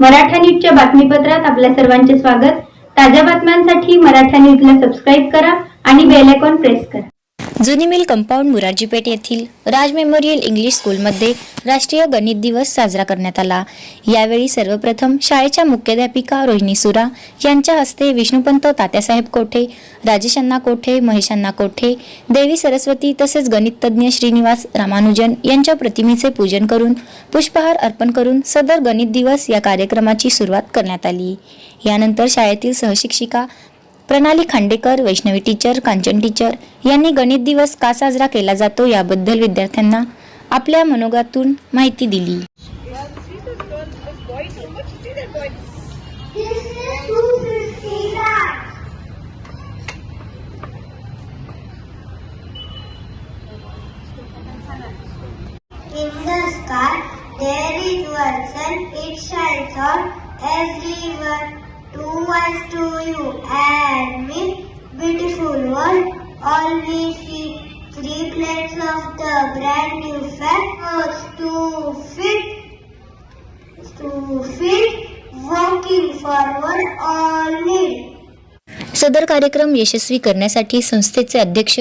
मराठा न्यूजच्या बातमीपत्रात आपल्या सर्वांचे स्वागत. ताज्या बातम्यांसाठी मराठा न्यूजला सबस्क्राईब करा आणि बेल आयकॉन प्रेस करा. जुनी मिल कंपाऊंड मुरारजीपेठ येथील राज मेमोरियल इंग्लिश स्कूलमध्ये राष्ट्रीय गणित दिवस साजरा करण्यात आला. यावेळी सर्वप्रथम शाळेच्या मुख्याध्यापिका रोहिणी सुरा यांच्या हस्ते विष्णुपंत तात्यासाहेब कोठे राजेशांना कोठे महेशांना कोठे देवी सरस्वती तसेच गणिततज्ञ श्रीनिवास रामानुजन यांच्या प्रतिमेचे पूजन करून पुष्पहार अर्पण करून सदर गणित दिवस या कार्यक्रमाची सुरुवात करण्यात आली. यानंतर शाळेतील सहशिक्षिका प्रणाली खांडेकर वैष्णवी टीचर कांचन टीचर यांनी गणित दिवस का साजरा केला जातो याबद्दल विद्यार्थ्यांना आपल्या मनोगातून माहिती दिली In the sky there is one sun, it shines on everyone. Two eyes to you and me, beautiful world. All we see three plates of the brand new fat earth to fit, to fit, walking forward all need. सदर कार्यक्रम यशस्वी करण्यासाठी संस्थेचे अध्यक्ष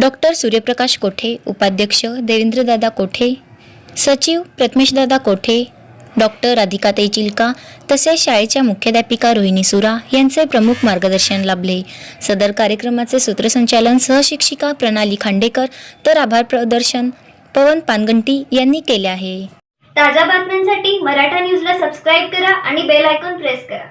doctor सूर्यप्रकाश कोठे उपाध्यक्ष देवेंद्रदादा कोठे सचिव प्रथमेशदादा कोठे डॉक्टर राधिकाताई चिलका तसेच शाळेच्या मुख्याध्यापिका रोहिणी सुरा यांचे प्रमुख मार्गदर्शन लाभले. सदर कार्यक्रमाचे सूत्रसंचालन सहशिक्षिका प्रणाली खांडेकर तर आभार प्रदर्शन पवन पानगंटी यांनी केले आहे. ताज्या बातम्यांसाठी मराठा न्यूजला सबस्क्राईब करा आणि बेल आयकॉन प्रेस करा.